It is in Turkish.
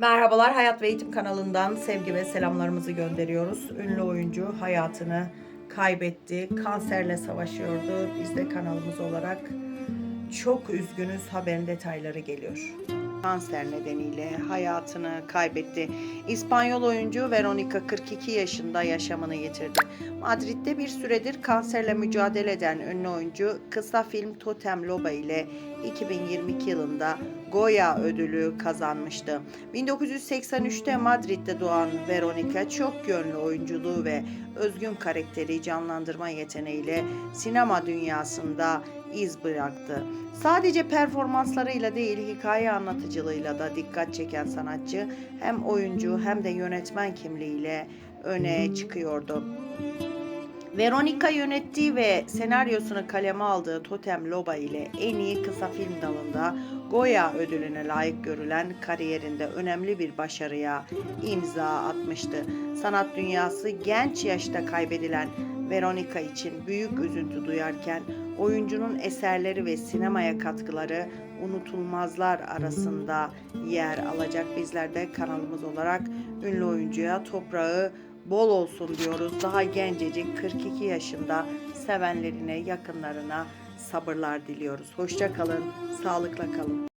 Merhabalar Hayat ve Eğitim kanalından sevgi ve selamlarımızı gönderiyoruz. Ünlü oyuncu hayatını kaybetti, kanserle savaşıyordu. Biz de kanalımız olarak çok üzgünüz. Haberin detayları geliyor. Kanser nedeniyle hayatını kaybetti. İspanyol oyuncu Veronica 42 yaşında yaşamını yitirdi. Madrid'de bir süredir kanserle mücadele eden ünlü oyuncu kısa film Totem Loba ile 2022 yılında Goya ödülü kazanmıştı. 1983'te Madrid'de doğan Veronica çok yönlü oyunculuğu ve özgün karakteri canlandırma yeteneğiyle sinema dünyasında iz bıraktı. Sadece performanslarıyla değil hikaye anlatıcılığıyla da dikkat çeken sanatçı hem oyuncu hem de yönetmen kimliğiyle öne çıkıyordu. Veronica yönettiği ve senaryosunu kaleme aldığı Totem Loba ile en iyi kısa film dalında Goya ödülüne layık görülen kariyerinde önemli bir başarıya imza atmıştı. Sanat dünyası genç yaşta kaybedilen Veronica için büyük üzüntü duyarken oyuncunun eserleri ve sinemaya katkıları unutulmazlar arasında yer alacak. Bizler de kanalımız olarak ünlü oyuncuya toprağı bol olsun diyoruz. Daha gencecik 42 yaşında sevenlerine, yakınlarına sabırlar diliyoruz. Hoşça kalın, sağlıkla kalın.